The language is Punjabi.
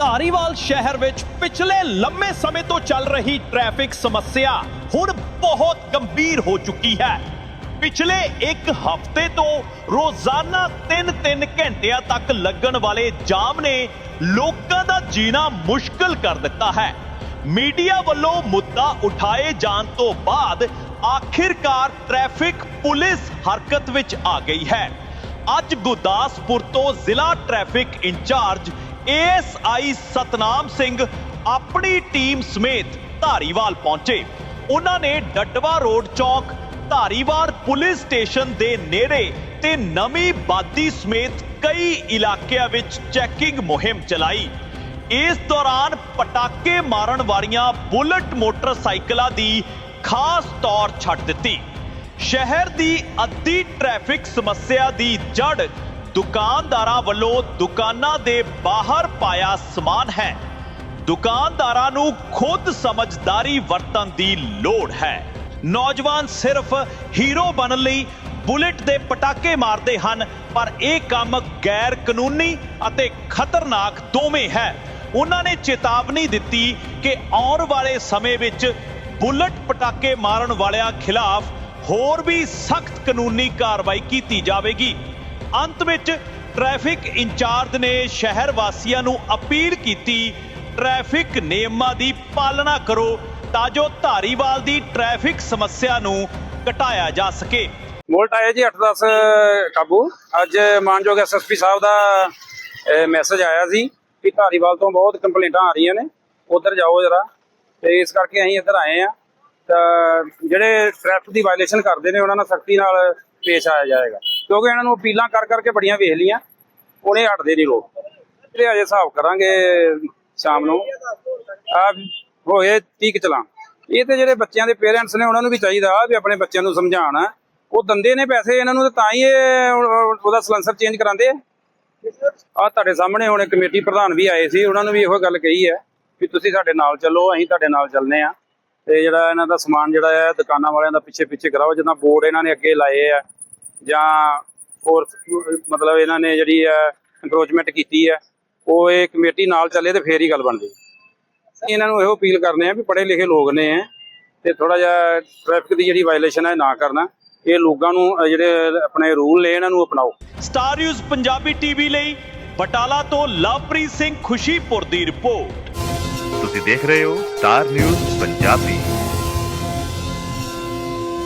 ਧਾਰੀਵਾਲ ਸ਼ਹਿਰ ਵਿੱਚ ਪਿਛਲੇ ਲੰਮੇ ਸਮੇਂ ਤੋਂ ਚੱਲ ਰਹੀ ਟ੍ਰੈਫਿਕ ਸਮੱਸਿਆ ਹੁਣ ਬਹੁਤ ਗੰਭੀਰ ਹੋ ਚੁੱਕੀ ਹੈ। ਪਿਛਲੇ ਇੱਕ ਹਫ਼ਤੇ ਤੋਂ ਰੋਜ਼ਾਨਾ 3-3 ਘੰਟਿਆਂ ਤੱਕ ਲੱਗਣ ਵਾਲੇ ਜਾਮ ਨੇ ਲੋਕਾਂ ਦਾ ਜੀਣਾ ਮੁਸ਼ਕਲ ਕਰ ਦਿੱਤਾ ਹੈ। ਮੀਡੀਆ ਵੱਲੋਂ ਮੁੱਦਾ ਉਠਾਏ ਜਾਣ ਤੋਂ ਬਾਅਦ ਆਖਿਰਕਾਰ ਟ੍ਰੈਫਿਕ ਪੁਲਿਸ ਹਰਕਤ ਵਿੱਚ ਆ ਗਈ ਹੈ। ਅੱਜ ਗੁਰਦਾਸਪੁਰ ਤੋਂ ਜ਼ਿਲ੍ਹਾ traffic incharge ASI Satnam Singh ਆਪਣੀ ਟੀਮ ਸਮੇਤ ਧਾਰੀਵਾਲ ਪਹੁੰਚੇ। ਉਹਨਾਂ ਨੇ ਡੱਡਵਾ ਰੋਡ ਚੌਕ, ਧਾਰੀਵਾਲ ਪੁਲਿਸ ਸਟੇਸ਼ਨ ਦੇ ਨੇੜੇ ਤੇ ਨਵੀਂ ਬਾਦੀ ਸਮੇਤ ਕਈ ਇਲਾਕਿਆਂ ਵਿੱਚ ਚੈਕਿੰਗ ਮੁਹਿੰਮ ਚਲਾਈ। ਇਸ ਦੌਰਾਨ ਪਟਾਕੇ ਮਾਰਨ ਵਾਲੀਆਂ ਬੁਲਟ ਮੋਟਰਸਾਈਕਲਾਂ ਦੀ ਖਾਸ ਤੌਰ ਛੱਡ ਦਿੱਤੀ। ਸ਼ਹਿਰ ਦੀ ਅੱਧੀ ਟ੍ਰੈਫਿਕ ਸਮੱਸਿਆ ਦੀ ਜੜ ਦੁਕਾਨਦਾਰਾਂ ਵੱਲੋਂ ਦੁਕਾਨਾਂ ਦੇ ਬਾਹਰ ਪਾਇਆ ਸਮਾਨ ਹੈ। ਦੁਕਾਨਦਾਰਾਂ ਨੂੰ ਖੁਦ ਸਮਝਦਾਰੀ ਵਰਤਣ ਦੀ ਲੋੜ ਹੈ। ਨੌਜਵਾਨ ਸਿਰਫ ਹੀਰੋ ਬਣਨ ਲਈ ਬੁਲੇਟ ਦੇ ਪਟਾਕੇ ਮਾਰਦੇ ਹਨ, ਪਰ ਇਹ ਕੰਮ ਗੈਰ ਕਾਨੂੰਨੀ ਅਤੇ ਖਤਰਨਾਕ ਦੋਵੇਂ ਹੈ। ਉਹਨਾਂ ਨੇ ਚੇਤਾਵਨੀ ਦਿੱਤੀ ਕਿ ਆਉਣ ਵਾਲੇ ਸਮੇਂ ਵਿੱਚ ਬੁਲਟ ਪਟਾਕੇ ਮਾਰਨ ਵਾਲਿਆਂ ਖਿਲਾਫ ਹੋਰ ਵੀ ਸਖਤ ਕਾਨੂੰਨੀ ਕਾਰਵਾਈ ਕੀਤੀ ਜਾਵੇਗੀ। ਅੰਤ ਵਿੱਚ ਟ੍ਰੈਫਿਕ ਇੰਚਾਰਜ ਨੇ ਸ਼ਹਿਰ ਵਾਸੀਆਂ ਨੂੰ ਅਪੀਲ ਕੀਤੀ, ਟ੍ਰੈਫਿਕ ਨਿਯਮਾਂ ਦੀ ਪਾਲਣਾ ਕਰੋ ਤਾਂ ਜੋ ਧਾਰੀਵਾਲ ਦੀ ਟ੍ਰੈਫਿਕ ਸਮੱਸਿਆ ਨੂੰ ਘਟਾਇਆ ਜਾ ਸਕੇ। ਵੋਲਟ ਆਇਆ ਜੀ 8-10 ਕਾਬੂ। ਅੱਜ ਮਾਨਯੋਗ ਐਸਐਸਪੀ ਸਾਹਿਬ ਦਾ ਮੈਸੇਜ ਆਇਆ ਸੀ ਕਿ ਧਾਰੀਵਾਲ ਤੋਂ ਬਹੁਤ ਕੰਪਲੇਂਟਾਂ ਆ ਰਹੀਆਂ ਨੇ। ਉਧਰ ਜਾਓ ਜਰਾ। ਤੇ ਇਸ ਕਰਕੇ ਅਸੀਂ ਇੱਧਰ ਆਏ ਆ ਤਾਂ ਜਿਹੜੇ ਟ੍ਰੈਫਿਕ ਦੀ ਵਾਇਲੇਸ਼ਨ ਕਰਦੇ ਨੇ, ਉਹਨਾਂ ਨਾਲ ਸਖਤੀ ਨਾਲ ਪੇਸ਼ ਆਇਆ ਜਾਏਗਾ। ਕਿਉਂਕਿ ਇਹਨਾਂ ਨੂੰ ਅਪੀਲਾਂ ਕਰ ਕਰਕੇ ਬੜੀਆਂ ਵੇਖ ਲੀਆਂ ਉਹਨੇ ਹਟਦੇ ਨਹੀਂ ਲੋਕ। ਤੇ ਅਜੇ ਹਿਸਾਬ ਕਰਾਂਗੇ ਸ਼ਾਮ ਨੂੰ, ਆ ਹੋਏ 30 ਚਲਾਂ ਇਹ ਤੇ ਜਿਹੜੇ ਬੱਚਿਆਂ ਦੇ ਪੇਰੈਂਟਸ ਨੇ, ਉਹਨਾਂ ਨੂੰ ਵੀ ਚਾਹੀਦਾ ਵੀ ਆਪਣੇ ਬੱਚਿਆਂ ਨੂੰ ਸਮਝਾਉਣ। ਉਹ ਦੰਦੇ ਨੇ ਪੈਸੇ ਇਹਨਾਂ ਨੂੰ ਤਾਂ ਹੀ ਇਹ ਉਹਦਾ ਸਲੈਂਸਰ ਚੇਂਜ ਕਰਾਉਂਦੇ ਆ। ਤੁਹਾਡੇ ਸਾਹਮਣੇ ਹੁਣ ਕਮੇਟੀ ਪ੍ਰਧਾਨ ਵੀ ਆਏ ਸੀ, ਉਹਨਾਂ ਨੂੰ ਵੀ ਇਹੋ ਗੱਲ ਕਹੀ ਹੈ ਵੀ ਤੁਸੀਂ ਸਾਡੇ ਨਾਲ ਚੱਲੋ, ਅਸੀਂ ਤੁਹਾਡੇ ਨਾਲ ਚੱਲਨੇ ਆ। ਤੇ ਜਿਹੜਾ ਇਹਨਾਂ ਦਾ ਸਮਾਨ ਜਿਹੜਾ ਹੈ, ਦੁਕਾਨਾਂ ਵਾਲਿਆਂ ਦਾ ਪਿੱਛੇ ਪਿੱਛੇ ਕਰਾਓ, ਜਿੱਦਾਂ ਬੋਰਡ ਇਹਨਾਂ ਨੇ ਅੱਗੇ ਲਾਏ ਆ। ਜਾਂ ਹੋਰ ਮਤਲਬ ਇਹਨਾਂ ਨੇ ਜਿਹੜੀ ਹੈ ਐਨਕਰੋਚਮੈਂਟ ਕੀਤੀ ਹੈ ਉਹ ਇਹ ਕਮੇਟੀ ਨਾਲ ਚੱਲੇ ਤੇ ਫੇਰ ਹੀ ਗੱਲ ਬਣਦੀ। ਇਹਨਾਂ ਨੂੰ ਇਹੋ ਅਪੀਲ ਕਰਨੇ ਆ ਵੀ ਪੜ੍ਹੇ ਲਿਖੇ ਲੋਕ ਨੇ ਤੇ ਥੋੜਾ ਜਿਹਾ ਟ੍ਰੈਫਿਕ ਦੀ ਜਿਹੜੀ ਵਾਇਲੇਸ਼ਨ ਹੈ ਨਾ ਕਰਨਾ। ਇਹ ਲੋਕਾਂ ਨੂੰ ਜਿਹੜੇ ਆਪਣੇ ਰੂਲ ਨੇ ਇਹਨਾਂ ਨੂੰ ਅਪਣਾਓ। ਸਟਾਰ ਨਿਊਜ਼ ਪੰਜਾਬੀ ਟੀਵੀ ਲਈ ਬਟਾਲਾ ਤੋਂ ਲਵਪ੍ਰੀਤ ਸਿੰਘ ਖੁਸ਼ੀਪੁਰ ਦੀ ਰਿਪੋਰਟ। ਤੁਸੀਂ ਦੇਖ ਰਹੇ ਹੋ ਸਟਾਰ ਨਿਊਜ਼ ਪੰਜਾਬੀ।